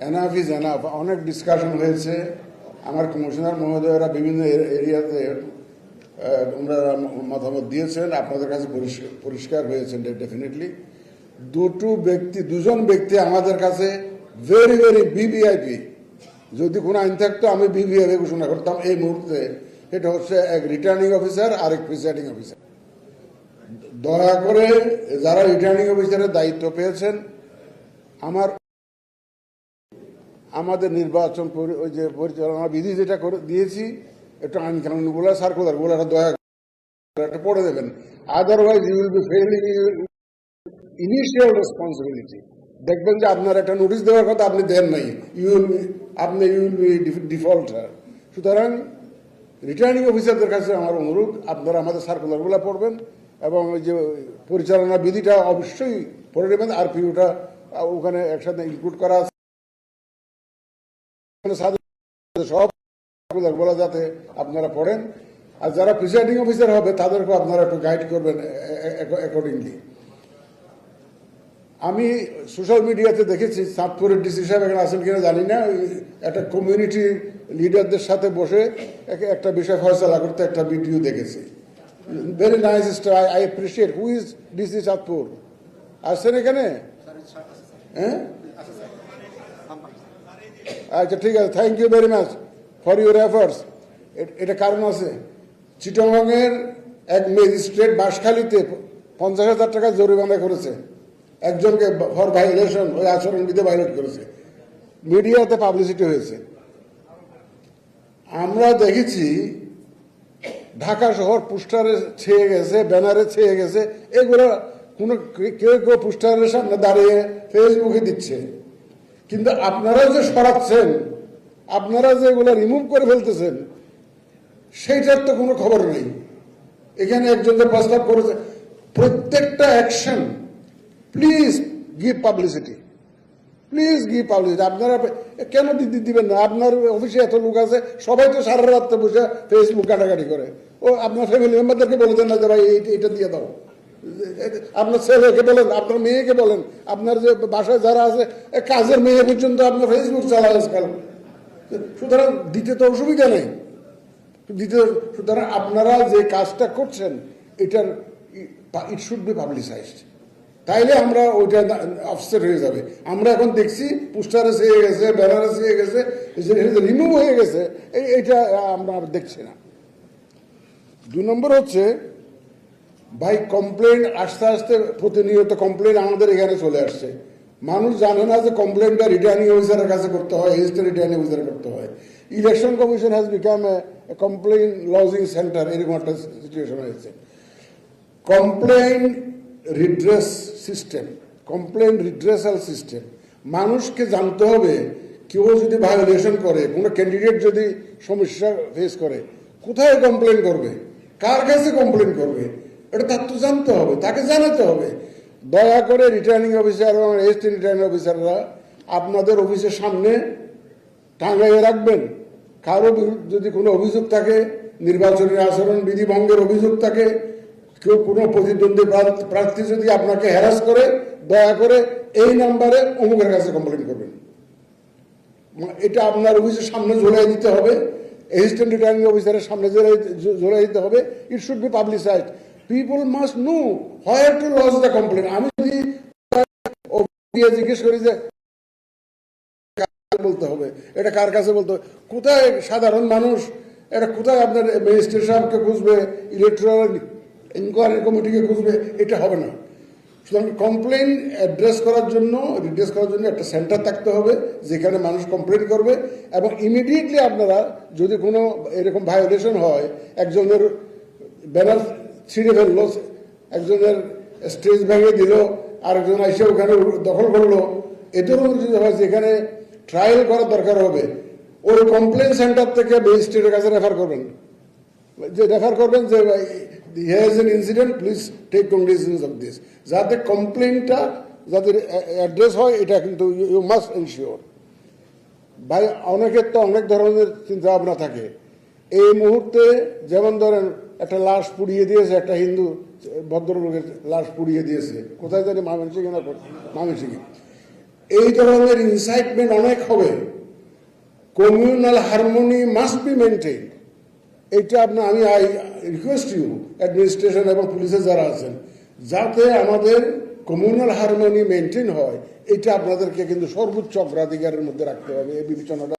Enough is enough অনেক discussion হয়েছে। আমার কমিশনার মহোদয়রা বিভিন্ন এরিয়াতে ওনারা মতামত দিয়েছেন। আপনাদের কাছে পরিষ্কার- হয়েছেন ডেফিনেটলি দুটো ব্যক্তি, দুজন ব্যক্তি আমাদের কাছে ভেরি ভেরি বিবিআইপি যদি কোনো আইন থাকতো, আমি বিবিআইপি ঘোষণা করতাম এই মুহূর্তে। এটা হচ্ছে এক রিটার্নিং অফিসার আর এক প্রিসাইডিং অফিসার দয়া করে যারা রিটার্নিং অফিসারের দায়িত্ব পেয়েছেন, আমার আমাদের নির্বাচন ওই যে পরিচালনা বিধি যেটা করে, দিয়েছি, একটু আইন কানুনগুলো সার্কুলারগুলো একটা দয়া একটা পড়ে দেবেন। Otherwise you will be failing initial responsibility দেখবেন যে আপনার একটা নোটিশ দেওয়ার কথা আপনি দেন নাই। ইউ উইল আপনি ইউ উইল বি ডিফল্টার সুতরাং রিটার্নিং অফিসারদের কাছে আমার অনুরোধ, আপনারা আমাদের সার্কুলারগুলো পড়বেন এবং ওই যে পরিচালনা বিধিটা অবশ্যই পড়ে নেবেন। আর পিউটা ওখানে একসাথে ইনক্লুড করা আছে। সব সার্কুলারগুলো যাতে আপনারা পড়েন। আর যারা প্রিসাইডিং অফিসার হবে তাদেরকে আপনারা একটু গাইড করবেন অ্যাকর্ডিংলি আমি সোশ্যাল মিডিয়াতে দেখেছি চাঁদপুরের ডিসি সাহেব এখানে আছেন কিনা জানি না। একটা কমিউনিটি লিডারদের সাথে বসে একটা বিষয় ফয়সলা করতে একটা ভিডিও দেখেছি। Very nice I appreciate who is DC Chandpur আসছেন এখানে? হ্যাঁ? আচ্ছা ঠিক আছে thank you very much for your efforts এটা কারণ আছে। চিটংয়ের এক ম্যাজিস্ট্রেট বাঁশখালীতে পঞ্চাশ হাজার টাকা জরিমানা করেছে। একজনকে ফর ভাইলেশন ওই আচরণবিধি ভাইলেট করেছে। মিডিয়াতে পাবলিসিটি হয়েছে। আমরা দেখেছি, ঢাকা শহর পোস্টারে ছেয়ে গেছে, ব্যানারে ছেয়ে গেছে, এগুলো কোনো কেউ কেউ পোস্টারের সামনে দাঁড়িয়ে ফেসবুকে দিচ্ছে। কিন্তু আপনারা যে সরাচ্ছেন আপনারা যে এগুলো রিমুভ করে ফেলতেছেন, সেইটার তো কোনো খবর নেই। এখানে একজন যে প্রস্তাব করেছে, প্রত্যেকটা action please give publicity please give publicity আপনারা কেন দি- দিবেন না? আপনার অফিসে এত লোক আছে, সবাই তো সারা রাত বসে ফেসবুক কাটাকাটি করে। ও আপনার ফ্যামিলি মেম্বারদেরকে বলে দেন না যে, ভাই এই- এইটা দিয়ে দাও। আপনার ছেলেকে বলেন, আপনার মেয়েকে বলেন, আপনার যে বাসায় যারা আছে কাজের মেয়ে পর্যন্ত আপনার ফেসবুক চালায় আজকাল। সুতরাং দিতে তো অসুবিধা নেই। দিতে, সুতরাং আপনারা যে কাজটা করছেন, এটার ইট শুড বি পাবলিসাইজড তাইলে আমরা ওইটা অফসেট হয়ে যাবে। আমরা এখন দেখছি পোস্টারে চেয়ে গেছে ব্যানারে চেয়ে গেছে রিমুভ হয়ে গেছে এইটা আমরা দেখছি না। দুই নম্বর হচ্ছে ভাই কমপ্লেন আস্তে আস্তে প্রতিনিয়ত কমপ্লেন আমাদের এখানে চলে আসছে। মানুষ জানে না যে কমপ্লেনটা রিটার্নিং অফিসারের কাছে করতে হয় এজিস্ট্রেট রিটার্নিং অফিসার করতে হয়। Election commission has become a complain lodging centre এরকম একটা সিচুয়েশন হয়েছে। Complain redress system complain redressal system মানুষকে জানতে হবে, কেউ যদি ভায়োলেশন করে, কোনো ক্যান্ডিডেট যদি সমস্যা ফেস করে, কোথায় কমপ্লেন করবে? কার কাছে কমপ্লেন করবে? এটা তার তো জানতে হবে, তাকে জানাতে হবে। দয়া করে রিটার্নিং অফিসার এবং এসটি রিটার্নিং অফিসাররা আপনাদের অফিসের সামনে টাঙ্গাইয়ে রাখবেন। কারও যদি কোনো অভিযোগ থাকে, নির্বাচনী আচরণ বিধি ভঙ্গের অভিযোগ থাকে, কেউ কোনো প্রতিদ্বন্দ্বী প্রার্থী যদি আপনাকে হ্যারাস করে, দয়া করে এই নাম্বারে অমুকের কাছে কমপ্লেন করবেন। এটা আপনার অফিসের সামনে ঝোলাই দিতে হবে। অ্যাসিস্ট্যান্ট রিটার্নিং অফিসারের সামনে ঝোলাই দিতে হবে। It should be publicised people must know where to lodge the complain আমি যদি জিজ্ঞেস করি যে বলতে হবে? এটা কার কাছে বলতে হবে? কোথায় সাধারণ মানুষ? এটা কোথায় আপনার ম্যাজিস্ট্রেট সাহেবকে খুঁজবে? ইলেকট্রাল ইনকোয়ারি কমিটিকে খুঁজবে? এটা হবে না। সুতরাং কমপ্লেন অ্যাড্রেস করার জন্য রিড্রেস করার জন্য একটা সেন্টার থাকতে হবে, যেখানে মানুষ কমপ্লেন করবে এবং ইমিডিয়েটলি আপনারা যদি কোনো এরকম ভায়োলেশন হয়, একজনের ব্যানার ছিঁড়ে ফেলল একজনের স্টেজ ভেঙে দিল, আরেকজন এসে ওখানে দখল করল। এদেরও যদি হয় যেখানে ট্রায়াল করার দরকার হবে। ওই কমপ্লেন সেন্টার থেকে ম্যাজিস্ট্রেটের কাছে রেফার করবেন। যে রেফার করবেন যে here an incident please take conditions of this যাতে কমপ্লেনটা যাতে অ্যাড্রেস হয়, এটা কিন্তু ইউ মাস্ট এনশিওর ভাই, অনেকের তো অনেক ধরনের চিন্তা ভাবনা থাকে। এই মুহূর্তে যেমন ধরেন একটা লাশ পুড়িয়ে দিয়েছে, একটা হিন্দু ভদ্রলোকের লাশ পুড়িয়ে দিয়েছে। কোথায় জানি মামেনসিংহে না এই ধরনের ইনসাইটমেন্ট অনেক হবে। Communal harmony must be maintain এইটা আপনার আমি আই রিকোয়েস্ট ইউ অ্যাডমিনিস্ট্রেশন এবং পুলিশের যারা আছেন, যাতে আমাদের কমিউনাল হারমোনি মেনটেন হয় এটা আপনাদেরকে কিন্তু সর্বোচ্চ অগ্রাধিকারের মধ্যে রাখতে হবে। এই বিবেচনাটা